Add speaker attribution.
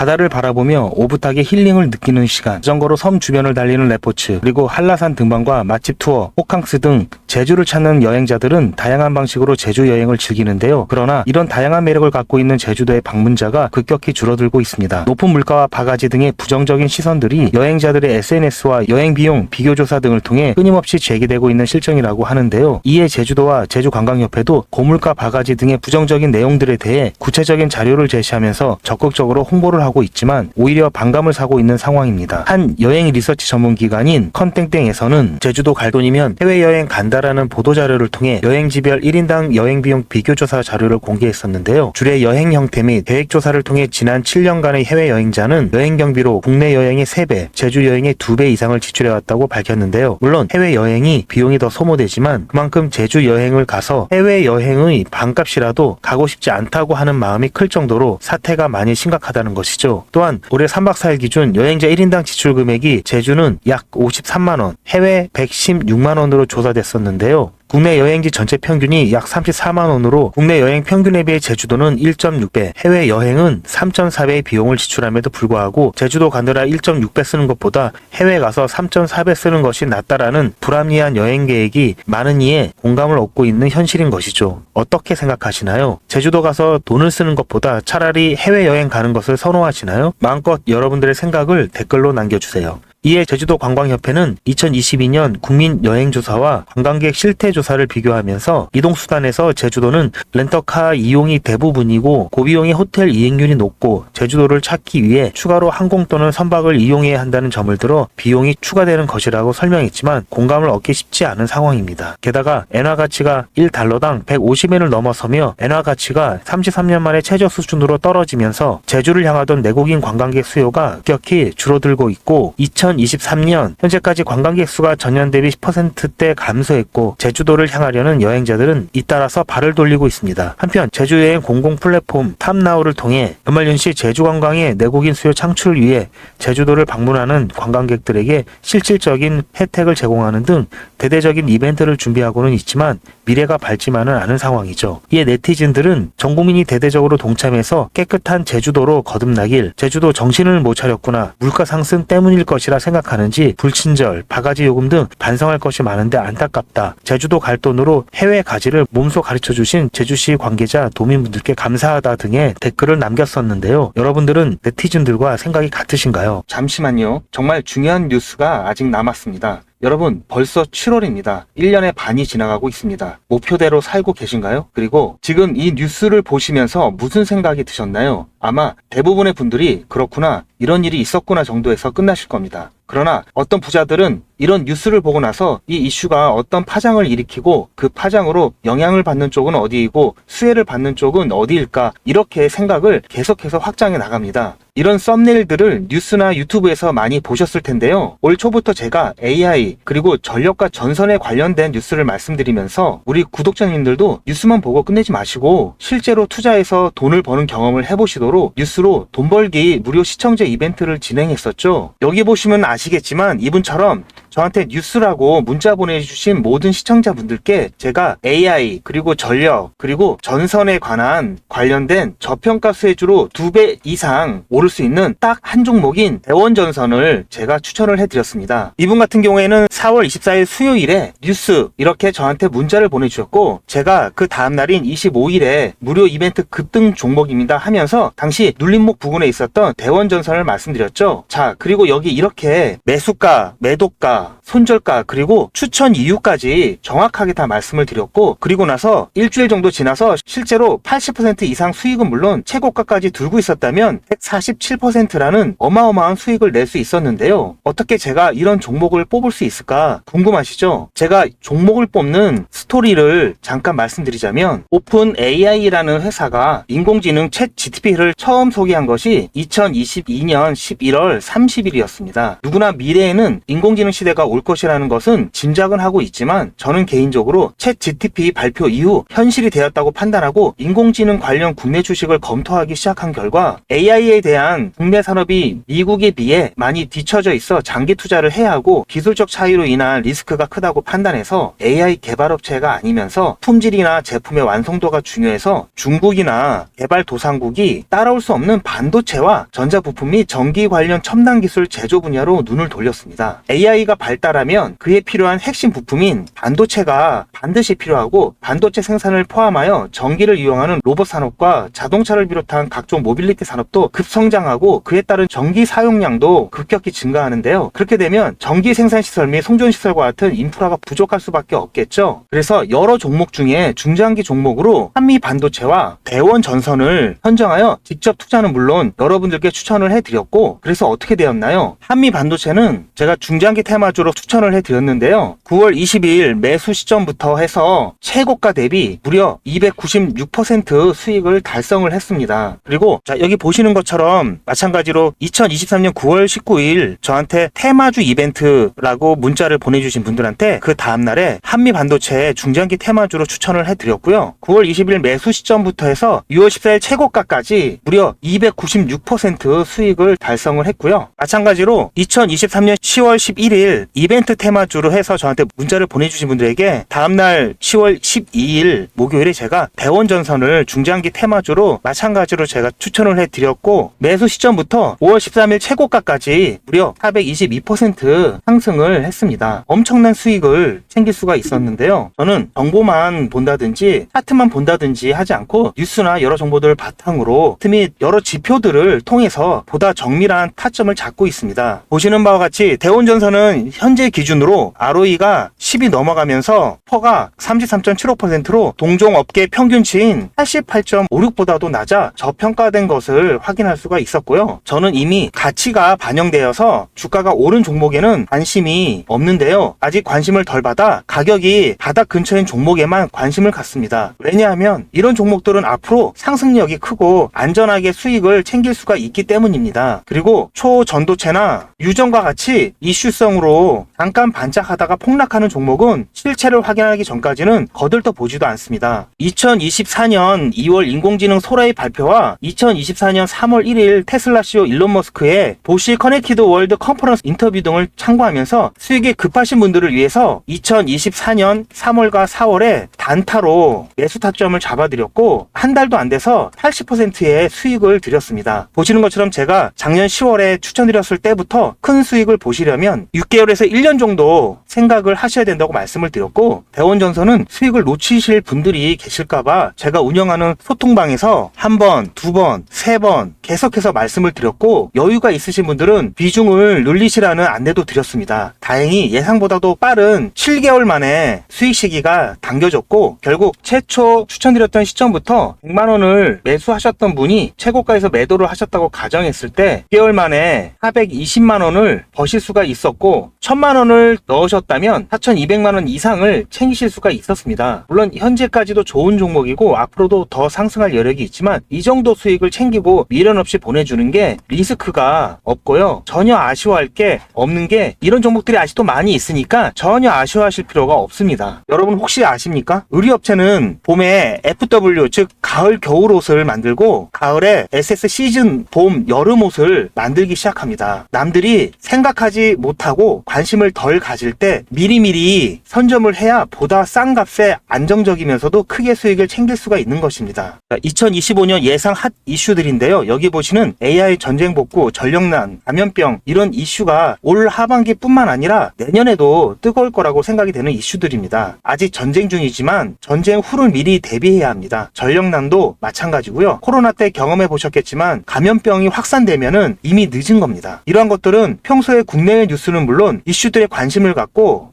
Speaker 1: 바다를 바라보며 오붓하게 힐링을 느끼는 시간, 자전거로 섬 주변을 달리는 레포츠, 그리고 한라산 등반과 맛집 투어, 호캉스 등 제주를 찾는 여행자들은 다양한 방식으로 제주 여행을 즐기는데요. 그러나 이런 다양한 매력을 갖고 있는 제주도의 방문자가 급격히 줄어들고 있습니다. 높은 물가와 바가지 등의 부정적인 시선들이 여행자들의 SNS와 여행 비용 비교 조사 등을 통해 끊임없이 제기되고 있는 실정이라고 하는데요. 이에 제주도와 제주관광협회도 고물가 바가지 등의 부정적인 내용들에 대해 구체적인 자료를 제시하면서 적극적으로 홍보를 하고 있지만 오히려 반감을 사고 있는 상황입니다. 한 여행 리서치 전문 기관인 컨땡땡에서는 제주도 갈 돈이면 해외여행 간다라는 보도 자료를 통해 여행지별 1인당 여행 비용 비교 조사 자료를 공개했었는데요. 주례 여행 형태 및 계획 조사를 통해 지난 7년간의 해외 여행자는 여행 경비로 국내 여행의 3배, 제주 여행의 2배 이상을 지출해왔다고 밝혔는데요. 물론 해외 여행이 비용이 더 소모되지만 그만큼 제주 여행을 가서 해외 여행의 반값이라도 가고 싶지 않다고 하는 마음이 클 정도로 사태가 많이 심각하다는 것이죠. 또한 올해 3박 4일 기준 여행자 1인당 지출 금액이 제주는 약 53만 원, 해외 116만 원으로 조사됐었는데요. 국내 여행지 전체 평균이 약 34만 원으로 국내 여행 평균에 비해 제주도는 1.6배, 해외 여행은 3.4배의 비용을 지출함에도 불구하고 제주도 가느라 1.6배 쓰는 것보다 해외 가서 3.4배 쓰는 것이 낫다라는 불합리한 여행 계획이 많은 이에 공감을 얻고 있는 현실인 것이죠. 어떻게 생각하시나요? 제주도 가서 돈을 쓰는 것보다 차라리 해외 여행 가는 것을 선호하시나요? 마음껏 여러분들의 생각을 댓글로 남겨주세요. 이에 제주도 관광협회는 2022년 국민 여행조사와 관광객 실태조사를 비교하면서 이동수단에서 제주도는 렌터카 이용이 대부분이고 고비용의 호텔 이행률이 높고 제주도를 찾기 위해 추가로 항공 또는 선박을 이용해야 한다는 점을 들어 비용이 추가되는 것이라고 설명했지만 공감을 얻기 쉽지 않은 상황입니다. 게다가 엔화 가치가 1달러당 150엔을 넘어서며 엔화 가치가 33년 만에 최저 수준으로 떨어지면서 제주를 향하던 내국인 관광객 수요가 급격히 줄어들고 있고 2023년 현재까지 관광객 수가 전년 대비 10%대 감소했고 제주도를 향하려는 여행자들은 잇따라서 발을 돌리고 있습니다. 한편 제주여행 공공 플랫폼 탑나우를 통해 연말연시 제주 관광의 내국인 수요 창출을 위해 제주도를 방문하는 관광객들에게 실질적인 혜택을 제공하는 등 대대적인 이벤트를 준비하고는 있지만 미래가 밝지만은 않은 상황이죠. 이에 네티즌들은 전 국민이 대대적으로 동참해서 깨끗한 제주도로 거듭나길 제주도 정신을 못 차렸구나 물가 상승 때문일 것이라 생각하는지 불친절, 바가지 요금 등 반성할 것이 많은데 안타깝다. 제주도 갈 돈으로 해외 가지를 몸소 가르쳐 주신 제주시 관계자 도민분들께 감사하다 등의 댓글을 남겼었는데요. 여러분들은 네티즌들과 생각이 같으신가요? 잠시만요. 정말 중요한 뉴스가 아직 남았습니다. 여러분, 벌써 7월입니다. 1년의 반이 지나가고 있습니다. 목표대로 살고 계신가요? 그리고 지금 이 뉴스를 보시면서 무슨 생각이 드셨나요? 아마 대부분의 분들이 그렇구나, 이런 일이 있었구나 정도에서 끝나실 겁니다. 그러나 어떤 부자들은 이런 뉴스를 보고 나서 이 이슈가 어떤 파장을 일으키고 그 파장으로 영향을 받는 쪽은 어디이고 수혜를 받는 쪽은 어디일까 이렇게 생각을 계속해서 확장해 나갑니다. 이런 썸네일들을 뉴스나 유튜브에서 많이 보셨을 텐데요. 올 초부터 제가 AI 그리고 전력과 전선에 관련된 뉴스를 말씀드리면서 우리 구독자님들도 뉴스만 보고 끝내지 마시고 실제로 투자해서 돈을 버는 경험을 해보시도록 뉴스로 돈 벌기 무료 시청자 이벤트를 진행했었죠. 여기 보시면 아시겠지만 이분처럼 저한테 뉴스라고 문자 보내주신 모든 시청자분들께 제가 AI 그리고 전력 그리고 전선에 관한 관련된 저평가 수혜주로 두 배 이상 오를 수 있는 딱 한 종목인 대원전선을 제가 추천을 해드렸습니다. 이분 같은 경우에는 4월 24일 수요일에 뉴스 이렇게 저한테 문자를 보내주셨고 제가 그 다음 날인 25일에 무료 이벤트 급등 종목입니다 하면서 당시 눌림목 부근에 있었던 대원전선을 말씀드렸죠. 자 그리고 여기 이렇게 매수가, 매도가, 손절가 그리고 추천 이유까지 정확하게 다 말씀을 드렸고 그리고 나서 일주일 정도 지나서 실제로 80% 이상 수익은 물론 최고가까지 들고 있었다면 147%라는 어마어마한 수익을 낼 수 있었는데요. 어떻게 제가 이런 종목을 뽑을 수 있을까 궁금하시죠? 제가 종목을 뽑는 스토리를 잠깐 말씀드리자면 오픈 AI라는 회사가 인공지능 챗 GTP를 처음 소개한 것이 2022년 11월 30일이었습니다. 누구나 미래에는 인공지능 시대가 시대가 올 것이라는 것은 짐작은 하고 있지만 저는 개인적으로 챗 GTP 발표 이후 현실이 되었다고 판단하고 인공지능 관련 국내 주식을 검토하기 시작한 결과 AI에 대한 국내 산업이 미국에 비해 많이 뒤처져 있어 장기 투자를 해야 하고 기술적 차이로 인한 리스크가 크다고 판단해서 AI 개발업체가 아니면서 품질이나 제품의 완성도가 중요해서 중국이나 개발 도상국이 따라올 수 없는 반도체와 전자부품 및 전기 관련 첨단 기술 제조 분야로 눈을 돌렸습니다. AI가 발달하면 그에 필요한 핵심 부품인 반도체가 반드시 필요하고 반도체 생산을 포함하여 전기를 이용하는 로봇 산업과 자동차를 비롯한 각종 모빌리티 산업도 급성장하고 그에 따른 전기 사용량도 급격히 증가하는데요. 그렇게 되면 전기 생산 시설 및 송전 시설과 같은 인프라가 부족할 수밖에 없겠죠. 그래서 여러 종목 중에 중장기 종목으로 한미 반도체와 대원 전선을 선정하여 직접 투자는 물론 여러분들께 추천을 해드렸고 그래서 어떻게 되었나요? 한미 반도체는 제가 중장기 테마 주로 추천을 해드렸는데요. 9월 22일 매수 시점부터 해서 최고가 대비 무려 296% 수익을 달성을 했습니다. 그리고 자 여기 보시는 것처럼 마찬가지로 2023년 9월 19일 저한테 테마주 이벤트라고 문자를 보내주신 분들한테 그 다음날에 한미 반도체 중장기 테마주로 추천을 해드렸고요. 9월 20일 매수 시점부터 해서 6월 14일 최고가까지 무려 296% 수익을 달성을 했고요. 마찬가지로 2023년 10월 11일 이벤트 테마주로 해서 저한테 문자를 보내주신 분들에게 다음날 10월 12일 목요일에 제가 대원전선을 중장기 테마주로 마찬가지로 제가 추천을 해드렸고 매수 시점부터 5월 13일 최고가까지 무려 422% 상승을 했습니다. 엄청난 수익을 챙길 수가 있었는데요. 저는 정보만 본다든지 차트만 본다든지 하지 않고 뉴스나 여러 정보들을 바탕으로 틈및 여러 지표들을 통해서 보다 정밀한 타점을 잡고 있습니다. 보시는 바와 같이 대원전선은 현재 기준으로 ROE가 10이 넘어가면서 퍼가 33.75%로 동종 업계 평균치인 88.56보다도 낮아 저평가된 것을 확인할 수가 있었고요. 저는 이미 가치가 반영되어서 주가가 오른 종목에는 관심이 없는데요. 아직 관심을 덜 받아 가격이 바닥 근처인 종목에만 관심을 갖습니다. 왜냐하면 이런 종목들은 앞으로 상승력이 크고 안전하게 수익을 챙길 수가 있기 때문입니다. 그리고 초전도체나 유전과 같이 이슈성으로 잠깐 반짝하다가 폭락하는 종목은 실체를 확인하기 전까지는 거들떠 보지도 않습니다. 2024년 2월 인공지능 소라의 발표와 2024년 3월 1일 테슬라 CEO 일론 머스크의 보시 커넥티드 월드 컨퍼런스 인터뷰 등을 참고하면서 수익이 급하신 분들을 위해서 2024년 3월과 4월에 단타로 매수 타점을 잡아드렸고 한 달도 안 돼서 80%의 수익을 드렸습니다. 보시는 것처럼 제가 작년 10월에 추천드렸을 때부터 큰 수익을 보시려면 6개월 에서 1년 정도 생각을 하셔야 된다고 말씀을 드렸고 대원전선은 수익을 놓치실 분들이 계실까봐 제가 운영하는 소통방에서 한 번, 두 번, 세 번 계속해서 말씀을 드렸고 여유가 있으신 분들은 비중을 늘리시라는 안내도 드렸습니다. 다행히 예상보다도 빠른 7개월 만에 수익 시기가 당겨졌고 결국 최초 추천드렸던 시점부터 100만 원을 매수하셨던 분이 최고가에서 매도를 하셨다고 가정했을 때 6개월 만에 420만 원을 버실 수가 있었고 1000만 원을 넣으셨다면 4200만 원 이상을 챙기실 수가 있었습니다. 물론 현재까지도 좋은 종목이고 앞으로도 더 상승할 여력이 있지만 이 정도 수익을 챙기고 미련 없이 보내주는 게 리스크가 없고요. 전혀 아쉬워할 게 없는 게 이런 종목들이 아직도 많이 있으니까 전혀 아쉬워하실 필요가 없습니다. 여러분 혹시 아십니까? 의류업체는 봄에 FW 즉 가을 겨울 옷을 만들고 가을에 SS 시즌 봄 여름 옷을 만들기 시작합니다. 남들이 생각하지 못하고 관심을 덜 가질 때 미리미리 선점을 해야 보다 싼 값에 안정적이면서도 크게 수익을 챙길 수가 있는 것입니다. 2025년 예상 핫 이슈들인데요. 여기 보시는 AI 전쟁 복구, 전력난, 감염병 이런 이슈가 올 하반기뿐만 아니라 내년에도 뜨거울 거라고 생각이 되는 이슈들입니다. 아직 전쟁 중이지만 전쟁 후를 미리 대비해야 합니다. 전력난도 마찬가지고요. 코로나 때 경험해 보셨겠지만 감염병이 확산되면은 이미 늦은 겁니다. 이러한 것들은 평소에 국내외 뉴스는 물론 이슈들에 관심을 갖고